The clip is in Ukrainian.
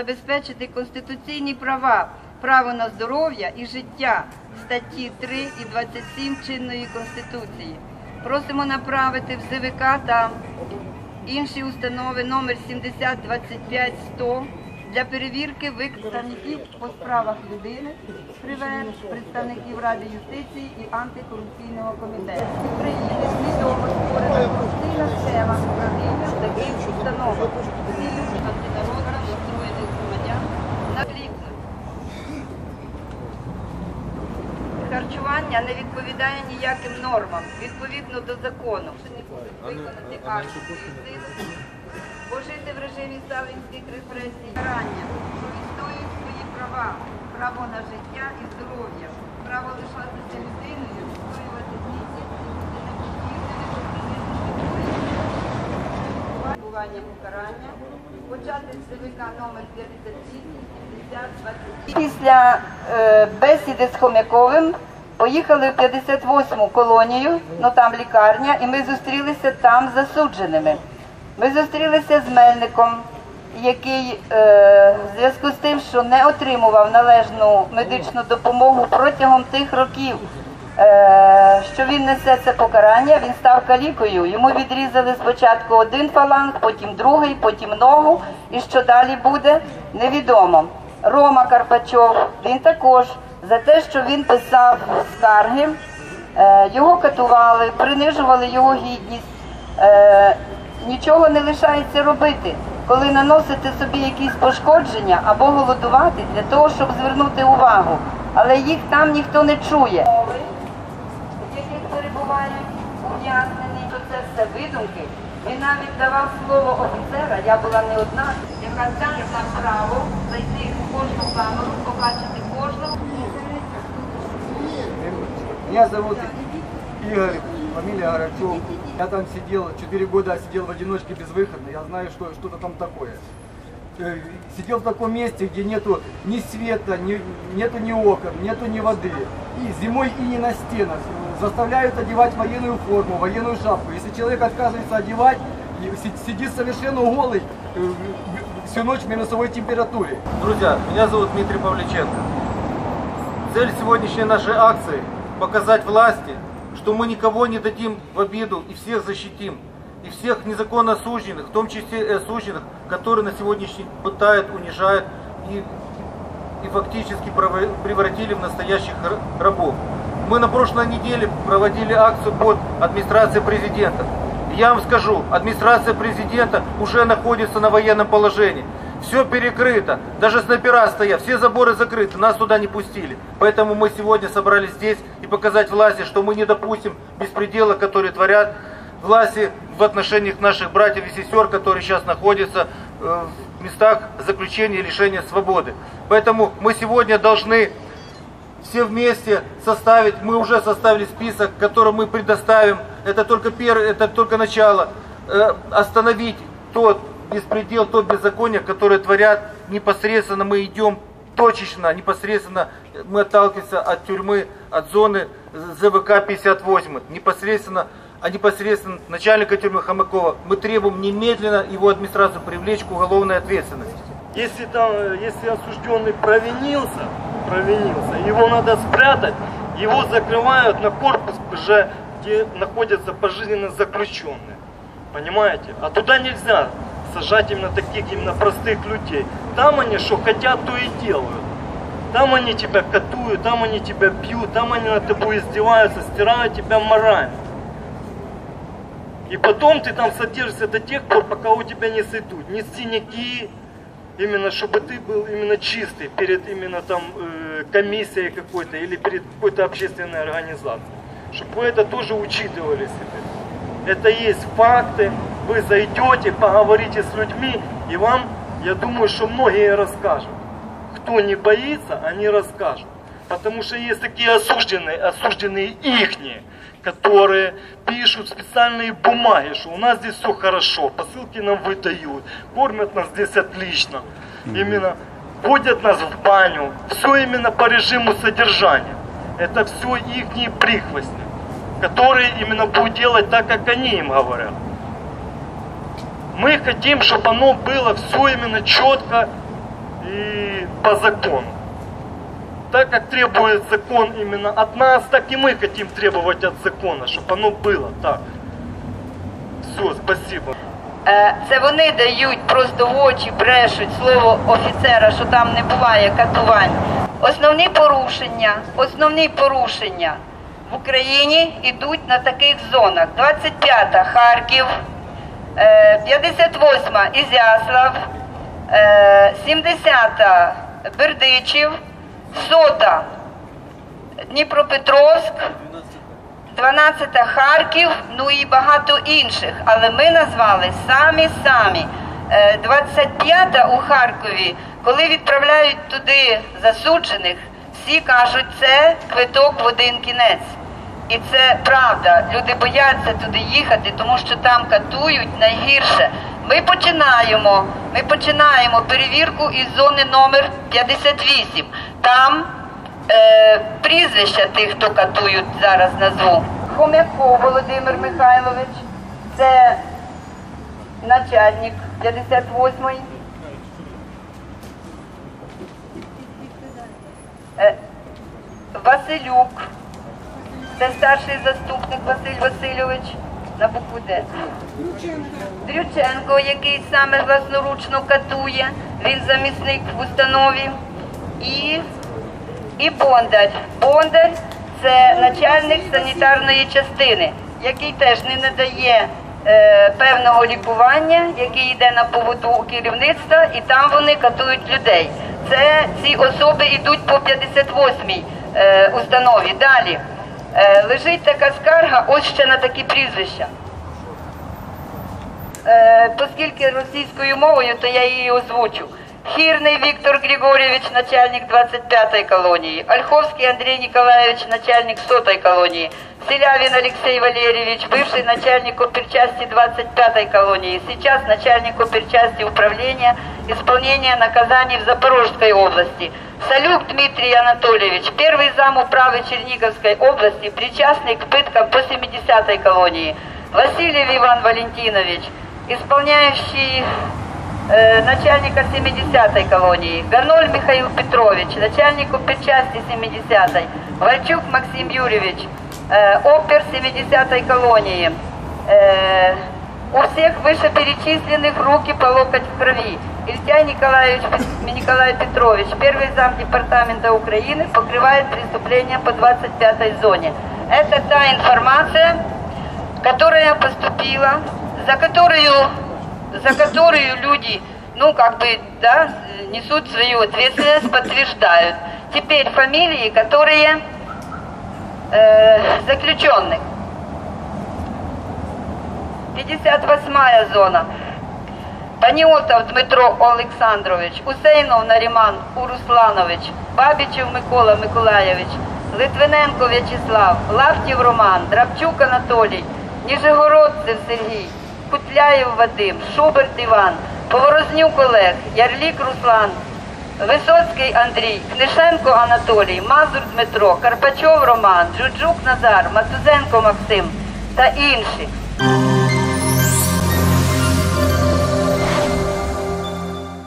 забезпечити конституційні права, право на здоров'я і життя статті 3 і 27 чинної конституції. Просимо направити в ЗВК та інші установи номер 7025 100 для перевірки представників по справах людини, ПРИВЕР, представників Ради юстиції і антикорупційного комітету. В Україні свідомо створена корупційна схема управління таких установах. Харчування не відповідає ніяким нормам відповідно до закону. Не будуть виконати акції сили, пожити в режимі сталінських репресій, карання, що відстоюють свої права, право на життя і здоров'я, право лишатися людиною, відстоювати бути відбування покарання, почати з ЦВК номер 57 70 Після е, бесіди з Хомяковим поїхали в 58-му колонію, ну там лікарня, і ми зустрілися там з засудженими. Ми зустрілися з Мельником, який е, в зв'язку з тим, що не отримував належну медичну допомогу протягом тих років, е, що він несе це покарання, він став калікою. Йому відрізали спочатку один фаланг, потім другий, потім ногу. І що далі буде, невідомо. Рома Карпачов, він також за те, що він писав скарги, е, його катували, принижували його гідність. Е, Нічого не лишається робити, коли наносити собі якісь пошкодження або голодувати для того, щоб звернути увагу. Але їх там ніхто не чує. Це все видумки. Він навіть давав слово офіцера, я була не одна, яка тягне право зайти у кожну камеру, побачити кожного. Меня зовут Игорь, фамилия Горачев. Я там сидел, 4 года сидел в одиночке безвыходно. Я знаю, что что-то там такое. Э, Сидел в таком месте, где нету ни света, ни, нету ни окон, нету ни воды. И зимой и не на стенах. Заставляют одевать военную форму, военную шапку. Если человек отказывается одевать, сидит совершенно голый э, всю ночь в минусовой температуре. Друзья, меня зовут Дмитрий Павличенко. Цель сегодняшней нашей акции – показать власти, что мы никого не дадим в обиду и всех защитим. И всех незаконно осужденных, в том числе и осужденных, которые на сегодняшний день пытают, унижают и, и фактически превратили в настоящих рабов. Мы на прошлой неделе проводили акцию под администрацией президента. Я вам скажу, администрация президента уже находится на военном положении. Все перекрыто, даже снайпера стоят, все заборы закрыты, нас туда не пустили. Поэтому мы сегодня собрались здесь показать власти, что мы не допустим беспредела, который творят власти в отношениях наших братьев и сестер, которые сейчас находятся э, в местах заключения и лишения свободы. Поэтому мы сегодня должны все вместе составить, мы уже составили список, который мы предоставим, это только первое, это только начало, Э, остановить тот беспредел, то беззаконие, которое творят непосредственно, мы идем точечно, непосредственно мы отталкиваемся от тюрьмы, от зоны ЗВК 58, непосредственно, а непосредственно начальника тюрьмы Хомякова. Мы требуем немедленно его администрацию привлечь к уголовной ответственности. Если там, если осужденный провинился, провинился, его надо спрятать, его закрывают на корпус, уже где находятся пожизненно заключенные. Понимаете? А туда нельзя сажать именно таких именно простых людей. Там они что хотят, то и делают. Там они тебя катуют, там они тебя бьют, там они над тобой издеваются, стирают тебя морально. И потом ты там содержишься до тех пор, пока у тебя не сойдут ни синяки, именно чтобы ты был именно чистый перед именно там э, комиссией какой-то или перед какой-то общественной организацией. Чтобы вы это тоже учитывали себе. Это есть факты, вы зайдете, поговорите с людьми, и вам, я думаю, что многие расскажут. Кто не боится, они расскажут. Потому что есть такие осужденные, осужденные ихние, которые пишут специальные бумаги, что у нас здесь все хорошо, посылки нам выдают, кормят нас здесь отлично. Именно водят нас в баню, все именно по режиму содержания. Это все ихние прихвостни, которые именно будут делать так, как они им говорят. Мы хотим, чтобы оно было все именно четко и по закону. Так как требует закон именно от нас, так и мы хотим требовать от закона, чтобы оно было так. Все, спасибо. Е, Це вони дають просто в очі, брешуть слово офіцера, що там не буває катувань. Основні порушення, основні порушення в Україні йдуть на таких зонах. 25-та Харків, е, 58-та Ізяслав, е, 70-та Бердичів, 100-та Дніпропетровськ, 12 Харків, ну і багато інших. Але ми назвали самі самі. 25 у Харкові, коли відправляють туди засуджених, всі кажуть, це квиток в один кінець. І це правда. Люди бояться туди їхати, тому що там катують найгірше. Ми починаємо, ми починаємо перевірку із зони номер 58. Там е, прізвища тих, хто катують зараз назву. Хомяков Володимир Михайлович, це начальник 58-ї. Е, Василюк, це старший заступник Василь Васильович на букву Д. Дрюченко, який саме власноручно катує, він замісник в установі. І і Бондар. Бондар це начальник санітарної частини, який теж не надає е, певного лікування, який йде на поводу у керівництва, і там вони катують людей. Це ці особи йдуть по 58-й е, установі. Далі лежить така скарга, ось ще на такі прізвища. Е, оскільки російською мовою, то я її озвучу. Хірний Віктор Григорьевич, начальник 25-й колонии. Ольховский Андрей Николаевич, начальник 100-й колонии. Селявин Алексей Валерьевич, бывший начальник оперчасти 25-й колонии. Сейчас начальник оперчасти управления исполнения наказаний в Запорожской области. Салюк Дмитрий Анатольевич, первый зам управы Черниговской области, причастный к пыткам по 70-й колонии. Васильев Иван Валентинович, исполняющий э, начальника 70-й колонии, Ганоль Михаил Петрович, начальник оперчасти 70-й, Вальчук Максим Юрьевич, э, опер 70-й колонии. Э, у всех вышеперечисленных руки по локоть в крови. Илья Николаевич, Николай Петрович, первый зам департамента Украины, покрывает преступления по 25-й зоне. Это та информация, которая поступила, за которую за которую люди, ну, как бы, да, несут свою ответственность, подтверждают. Теперь фамилии, которые э, заключенных. 58-я зона. Паніотов Дмитро Олександрович, Усейнов Наріман Урусланович, Бабічев Микола Миколаєвич, Литвиненко В'ячеслав, Лафтів Роман, Драбчук Анатолій, Ніжегородцев Сергій, Кутляєв Вадим, Шуберт Іван, Поворознюк Олег, Ярлік Руслан, Висоцький Андрій, Книшенко Анатолій, Мазур Дмитро, Карпачов Роман, Джуджук Назар, Матузенко Максим та інші.